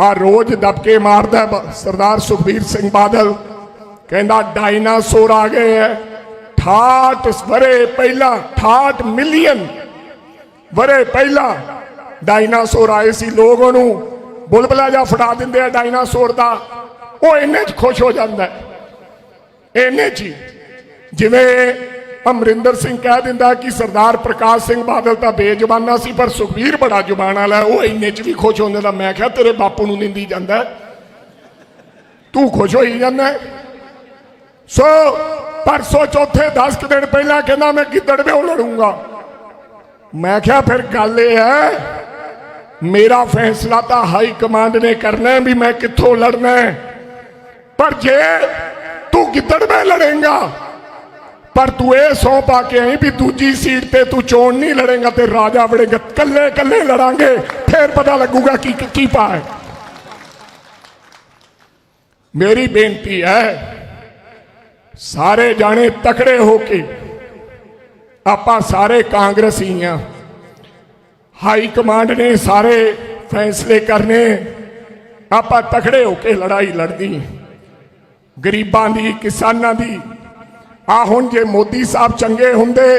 ਆ ਰੋਜ਼ ਦਬਕੇ ਮਾਰਦਾ ਸਰਦਾਰ ਸੁਖਬੀਰ ਸਿੰਘ ਬਾਦਲ ਕਹਿੰਦਾ ਡਾਇਨਾਸੌਰ ਆ ਗਏ ਐ 68 ਵਰੇ ਪਹਿਲਾਂ 68 ਮਿਲੀਅਨ ਵਰੇ ਪਹਿਲਾਂ ਡਾਇਨਾਸੌਰ ਆਏ ਸੀ ਲੋਕ ਉਹਨੂੰ ਬੁਲਬੁਲਾ ਜਾ ਫੜਾ ਦਿੰਦੇ ਆ ਡਾਇਨਾਸੌਰ ਦਾ ਉਹ ਇੰਨੇ ਚ ਖੁਸ਼ ਹੋ ਜਾਂਦਾ ਹੈ। ਇੰਨੇ ਚ ਹੀ। ਜਿਵੇਂ ਅਮਰਿੰਦਰ ਸਿੰਘ ਕਹਿ ਦਿੰਦਾ ਕਿ ਸਰਦਾਰ ਪ੍ਰਕਾਸ਼ ਸਿੰਘ ਬਾਦਲ ਤਾਂ ਬੇਜ਼ੁਬਾਨਾ ਸੀ, ਪਰ ਸੁਖਬੀਰ ਬੜਾ ਜ਼ੁਬਾਨ ਵਾਲਾ ਉਹ ਇੰਨੇ ਚ ਵੀ ਖੁਸ਼ ਹੁੰਦੇ ਦਾ ਮੈਂ ਕਿਹਾ, ਤੇਰੇ ਬਾਪੂ ਨੂੰ ਨਿੰਦੀ ਜਾਂਦਾ ਤੂੰ ਖੁਸ਼ ਹੋਈ ਜਾਂਦਾ ਸੋ ਪਰਸੋਂ ਚੌਥੇ 10 ਕੁ ਦਿਨ ਪਹਿਲਾਂ ਕਹਿੰਦਾ, ਮੈਂ ਗਿੱਦੜ ਵਿਓ ਲੜੂੰਗਾ। ਮੈਂ ਕਿਹਾ, ਫਿਰ ਗੱਲ ਇਹ ਹੈ, ਮੇਰਾ ਫੈਸਲਾ ਤਾਂ ਹਾਈ ਕਮਾਂਡ ਨੇ ਕਰਨਾ ਵੀ ਮੈਂ ਕਿੱਥੋਂ ਲੜਨਾ ਪਰ ਜੇ ਤੂੰ ਗਿੱਦੜ ਵਿੱਚ ਲੜੇਂਗਾ ਪਰ ਤੂੰ ਇਹ ਸੌ ਪਾ ਕੇ ਆਈ ਵੀ ਦੂਜੀ ਸੀਟ ਤੇ ਤੂੰ ਚੋਣ ਨਹੀਂ ਲੜੇਗਾ ਤੇ ਰਾਜਾ ਵੜੇਗਾ। ਕੱਲੇ ਕੱਲੇ ਲੜਾਂਗੇ। ਫਿਰ ਪਤਾ ਲੱਗੂਗਾ ਕੀ ਕੀ ਪਾ ਹੈ ਮੇਰੀ ਬੇਨਤੀ ਹੈ, ਸਾਰੇ ਜਾਣੇ ਤਕੜੇ ਹੋ ਕੇ ਆਪਾਂ ਸਾਰੇ ਕਾਂਗਰਸੀ ਆ। ਹਾਈ ਕਮਾਂਡ ਨੇ ਸਾਰੇ ਫੈਸਲੇ ਕਰਨੇ। ਆਪਾਂ ਤਕੜੇ ਹੋ ਕੇ ਲੜਾਈ ਲੜਦੀ ਗਰੀਬਾਂ ਦੀ, ਕਿਸਾਨਾਂ ਦੀ ਆ ਹੁਣ ਜੇ ਮੋਦੀ ਸਾਹਿਬ ਚੰਗੇ ਹੁੰਦੇ,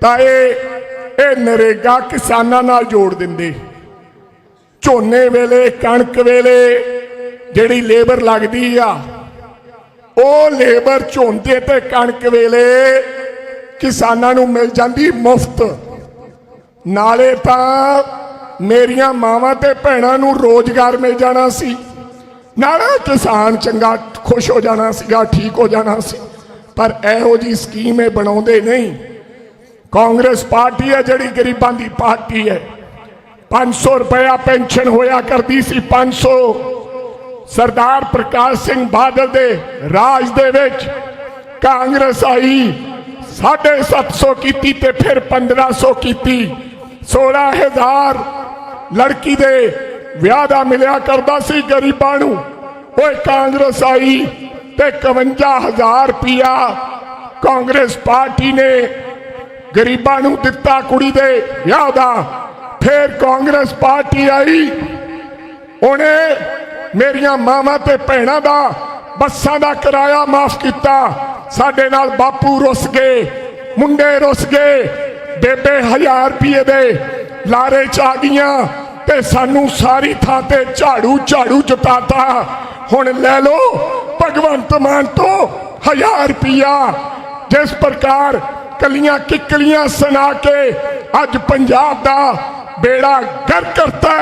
ਤਾਂ ਇਹ ਇਹ ਨਰੇਗਾ ਕਿਸਾਨਾਂ ਨਾਲ ਜੋੜ ਦਿੰਦੇ। ਝੋਨੇ ਵੇਲੇ, ਕਣਕ ਵੇਲੇ ਜਿਹੜੀ ਲੇਬਰ ਲੱਗਦੀ ਆ, ਉਹ ਲੇਬਰ ਝੋਨੇ ਤੇ ਕਣਕ ਵੇਲੇ ਕਿਸਾਨਾਂ ਨੂੰ ਮਿਲ ਜਾਂਦੀ ਮੁਫਤ। ਨਾਲੇ ਤਾਂ ਮੇਰੀਆਂ ਮਾਵਾਂ ਤੇ ਭੈਣਾਂ ਨੂੰ ਰੋਜ਼ਗਾਰ ਮਿਲ ਜਾਣਾ ਸੀ। ਨਾਲੇ ਕਿਸਾਨ ਚੰਗਾ, ਖੁਸ਼ ਹੋ ਜਾਣਾ ਸੀਗਾ, ਠੀਕ ਹੋ ਜਾਣਾ ਸੀ। ਪਰ ਇਹੋ ਜੀ ਸਕੀਮ ਇਹ ਬਣਾਉਂਦੇ ਨਹੀਂ। ਕਾਂਗਰਸ ਪਾਰਟੀ ਹੈ ਜਿਹੜੀ ਗਰੀਬਾਂ ਦੀ ਪਾਰਟੀ ਹੈ। 500 ਰੁਪਇਆ ਪੈਨਸ਼ਨ ਹੋਇਆ ਕਰਦੀ ਸੀ 500 ਸਰਦਾਰ ਪ੍ਰਕਾਸ਼ ਸਿੰਘ ਬਾਦਲ ਦੇ ਰਾਜ ਦੇ ਵਿੱਚ ਕਾਂਗਰਸ ਆਈ 750 ਕੀਤੀ ਤੇ ਫਿਰ 1500 ਕੀਤੀ। 16000 ਲੜਕੀ ਦੇ ਵਿਆਹ ਦਾ ਮਿਲਿਆ ਕਰਦਾ ਸੀ ਗਰੀਬਾਂ ਨੂੰ। ਓਏ ਕਾਂਗਰਸ ਆਈ ਤੇ 51000 ਰੁਪਿਆ ਕਾਂਗਰਸ ਪਾਰਟੀ ਨੇ ਗਰੀਬਾਂ ਨੂੰ ਦਿੱਤਾ ਕੁੜੀ ਦੇ ਵਿਆਹ ਦਾ। ਫਿਰ ਕਾਂਗਰਸ ਪਾਰਟੀ ਆਈ। ਉਹਨੇ ਮੇਰੀਆਂ ਮਾਵਾਂ ਤੇ ਭੈਣਾਂ ਦਾ, ਬੱਸਾਂ ਦਾ ਕਿਰਾਇਆ ਮਾਫ ਕੀਤਾ। ਸਾਡੇ ਨਾਲ ਬਾਪੂ ਰੁੱਸ ਗਏ, ਮੁੰਡੇ ਰੁੱਸ ਗਏ। ਬੇਬੇ ਹਜ਼ਾਰ ਰੁਪਏ ਦੇ ਲਾਰੇ ਚ ਆ ਗਈਆਂ ਤੇ ਸਾਨੂੰ ਸਾਰੀ ਥਾਂ ਤੇ ਝਾੜੂ ਝਾੜੂ ਜਤਾਤਾ। ਹੁਣ ਲੈ ਲਓ ਭਗਵੰਤ ਮਾਨ ਤੋਂ ਹਜ਼ਾਰ ਰੁਪਿਆ ਜਿਸ ਪ੍ਰਕਾਰ ਕਲੀਆਂ ਕਿੱਕਲੀਆਂ ਸੁਣਾ ਕੇ ਅੱਜ ਪੰਜਾਬ ਦਾ ਬੇੜਾ ਗਰ ਕਰਤਾ